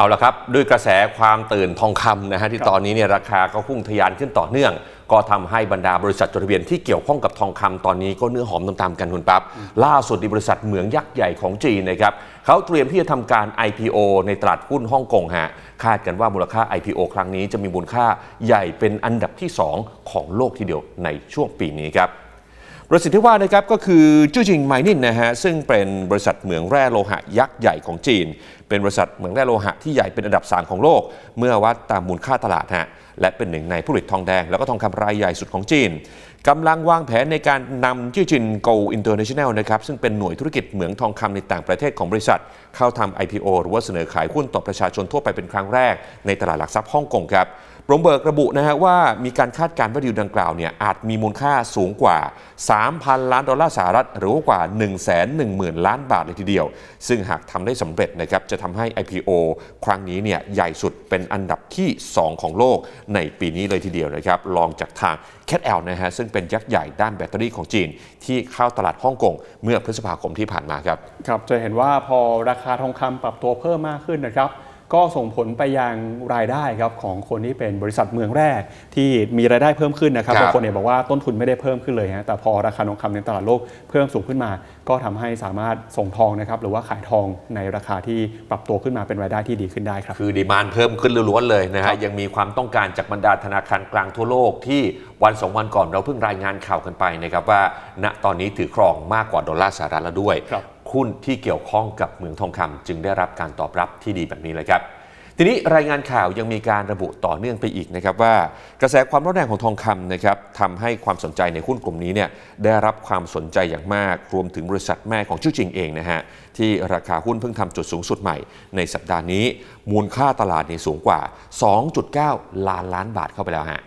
เอาละครับ ด้วยกระแสความตื่นทองคำนะฮะที่ตอนนี้เนี่ยราคาก็พุ่งทะยานขึ้นต่อเนื่อง ก็ทำให้บรรดาบริษัทจดทะเบียนที่เกี่ยวข้องกับทองคำตอนนี้ก็เนื้อหอมตามๆกันคุณปั๊บล่าสุดในบริษัทเหมืองยักษ์ใหญ่ของจีนนะครับเขาเตรียมที่จะทำการ IPO ในตลาดหุ้นฮ่องกงฮะคาดกันว่ามูลค่า IPO ครั้งนี้จะมีมูลค่าใหญ่เป็นอันดับที่ 2 ของโลกทีเดียวในช่วงปีนี้ครับบริษัทที่ว่านะครับก็คือจูจิงไมนินนะฮะซึ่งเป็นบริษัทเหมืองแร่โลหะยักษ์ใหญ่ของจีน เป็นบริษัทเหมืองแร่โลหะที่ใหญ่เป็นอันดับ 3 ของโลก เมื่อวัดตามมูลค่าตลาดฮะและเป็นหนึ่งในผู้ผลิตทองแดง แล้วก็ทองคำรายใหญ่สุดของจีนกำลังวางแผนในการนำจูจินโกอินเตอร์เนชั่นแนลนะครับซึ่งเป็นหน่วยธุรกิจเหมืองทองคำในต่างประเทศของบริษัท เข้าทำ IPO หรือว่าเสนอขายหุ้นต่อประชาชนทั่วไปเป็นครั้งแรก ในตลาดหลักทรัพย์ฮ่องกงครับบรมเบิร์กระบุนะฮะว่ามีการคาดการณ์ว่าดีลดังกล่าวเนี่ยอาจมีมูลค่าสูงกว่า 3,000 ล้านดอลลาร์สหรัฐ หรือว่ากว่า 110,000 ล้านบาทเลยทีเดียว ซึ่งหากทำได้สำเร็จนะครับจะทำให้ IPO ครั้งนี้เนี่ยใหญ่สุดเป็นอันดับที่ 2 ของโลกในปีนี้เลยทีเดียวนะครับรองจากทาง CATL นะฮะซึ่งเป็นยักษ์ใหญ่ด้านแบตเตอรี่ของจีน ที่เข้าตลาดฮ่องกงเมื่อพฤษภาคมที่ผ่านมาครับ ครับจะเห็นว่าพอราคาทองคำปรับตัวเพิ่มมากขึ้นนะครับ ก็ส่งผลไปยังรายได้ครับของคนที่เป็นบริษัทเมืองแร่ที่มีรายได้เพิ่มขึ้นนะครับครับ บางคนเนี่ยบอกว่าต้นทุนไม่ได้เพิ่มขึ้นเลยฮะแต่พอราคาทองคำในตลาดโลกเพิ่มสูงขึ้นมา ก็ทำให้สามารถส่งทองนะครับหรือว่าขายทองในราคาที่ปรับตัวขึ้นมาเป็นรายได้ที่ดีขึ้นได้ครับ คือดีมานเพิ่มขึ้นล้วนๆเลยนะครัฮะบยังมีความต้องการจากบรรดาธนาคารกลางทั่วโลกที่วันสองวันก่อนเราเพิ่งรายงานข่าวกันไปนะครับว่า ณตอนนี้ถือครองมากกว่าดอลลาร์สหรัฐแล้วด้วย ครับ หุ้นที่เกี่ยวข้องกับเหมืองทองคำจึงได้รับการตอบรับที่ดีแบบนี้เลยครับทีนี้รายงานข่าวยังมีการระบุต่อเนื่องไปอีกนะครับว่ากระแสความร้อนแรงของทองคำนะครับทำให้ความสนใจในหุ้นกลุ่มนี้เนี่ยได้รับความสนใจอย่างมาก รวมถึงบริษัทแม่ของชื่อจริงเองนะฮะที่ราคาหุ้นเพิ่งทำจุดสูงสุดใหม่ ในสัปดาห์นี้ มูลค่าตลาดนี่สูงกว่า 2.9 ล้านล้านบาทเข้าไปแล้วฮะ